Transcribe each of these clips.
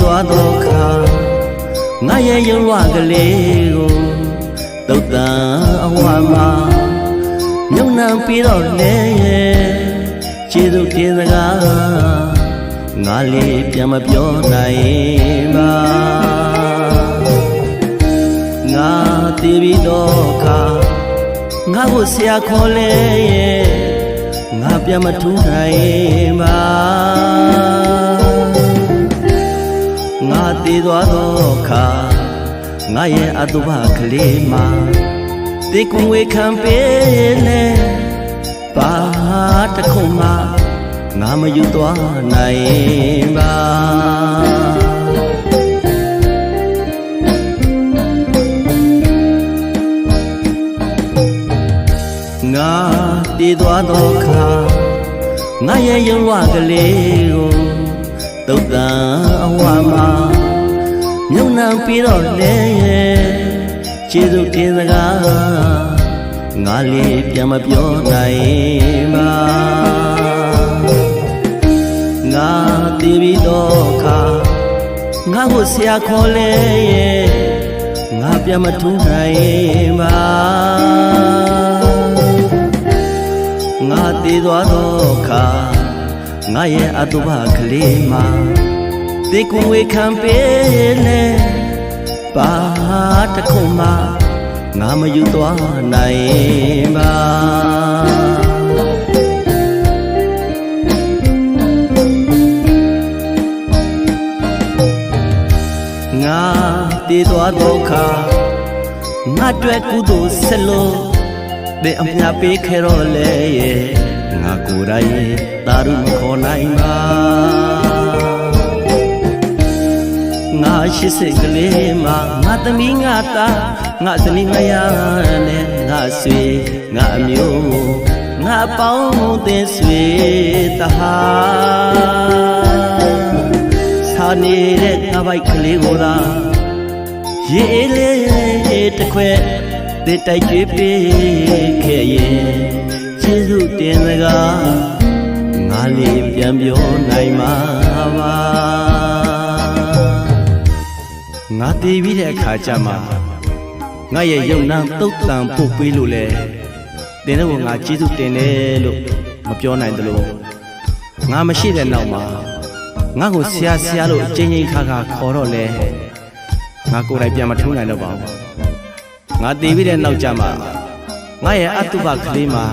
သွားတော့ခါငါရဲ့ရုံဝကလေးကိုတုတ်တန်အဝါမှာမြုံနှံပြီးတော့လေကျေးဇူးတင်စကားငါလေးပြန်မပြောနိုင်ပါငါတည်ပြီးတော့ခါငါကိုဆရာခေါ်လဲရဲ့ငါပြန်မထူးနိုင်ပါ ငါတည်သွားတော့ခါငါရဲ့အတုပကလေးမှာတေကွန်ဝေခံပေးလဲဘာတစ်ခုမှငါမယူသွားနိုင်ပါငါတည်သွားတော့ခါငါရဲ့ရုံဝကလေးကိုတုတ်တန်အဝါမှာ မြုံနှံပြီးတော့လေကျေးဇူးတင်စကားငါလေးပြန်မပြောနိုင်ပါငါတည်ပြီးတော့ခါငါကိုဆရာခေါ်လဲငါပြန်မထူးနိုင်ပါငါတည်သွားတော့ခါငါရဲ့အတုပကလေးမှာ တေကွန်ဝေခံပေးလဲဘာတစ်ခုမှငါမယူသွားနိုင်ပါငါတည်သွားတော့ခါငါတွေ့ကုသိုလ်ဆက်လို့တဲ့အမြပေးခဲ့တော့လေရဲ့ငါကိုယ်တိုင်တာရုမခေါ်နိုင်ပါ ရှိစိတ်ကလေးမှာငါသမီးငါသားငါဇနီးမယားနဲ့ငါဆွေငါအမျိုးငါပေါင်းတဲ့ဆွေတဟာစာနေတဲ့ငါပိုက်ကလေးကိုသာရေးလေးတစ်ခွဲတစ်တိုက်ကြွေးပေးခဲ့ရင်ကျေးဇူးတင်စကားငါလေးပြန်ပြောနိုင်မှာပါ ငါတည်ပြီးတဲ့အခါကျမှငါရဲ့ယုံနာတုတ်တန်ပုတ်ပေးလို့လေတင်းတော့ငါကျေးဇူးတင်တယ်လို့မပြောနိုင်တယ်လို့ငါမရှိတဲ့နောက်မှာငါ့ကိုဆရာဆရာလို့အချင်းချင်းခါခါခေါ်တော့လေငါကိုယ်တိုင်ပြန်မထုံးနိုင်တော့ပါဘူးငါတည်ပြီးတဲ့နောက်ကျမှငါရဲ့အတုပကလေးမှာ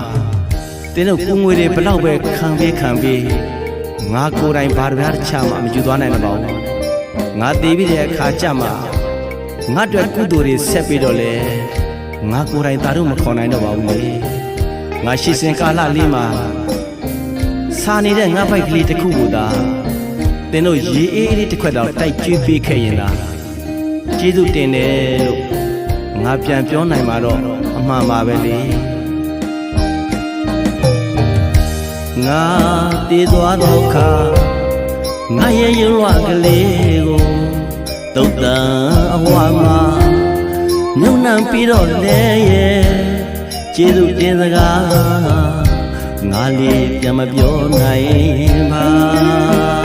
တင်းတို့ကူငွေတွေဘလောက်ပဲခံပေးခံပေးငါကိုယ်တိုင်ဘာတစ်ပြားတစ်ချမှမယူသွားနိုင်တော့ပါဘူး ငါတည်ပြီးတဲ့အခါကျမှငါတို့ကုသိုလ်တွေဆက်ပြီးတော့လေငါကိုယ်တိုင်သာတို့မခေါ်နိုင်တော့ပါဘူးလေငါရှိစဉ်ကာလလေးမှာစာနေတဲ့ငါပိုက်ကလေးတစ်ခုကိုသာတင်းတို့ရေအေးလေးတစ်ခွက်တော့တိုက်ကျွေးပေးခဲ့ရင်လားကျေးဇူးတင်တယ်လို့ငါပြန်ပြောနိုင်မှာတော့အမှန်ပါပဲလေငါတည်သွားတော့ခါငါရဲ့ရုံဝကလေးကို တုတ်တန်အဝါမှာမြုံနှံပြီးတော့လေရဲ့ကျေးဇူးတင်စကားငါလေးပြန်မပြောနိုင်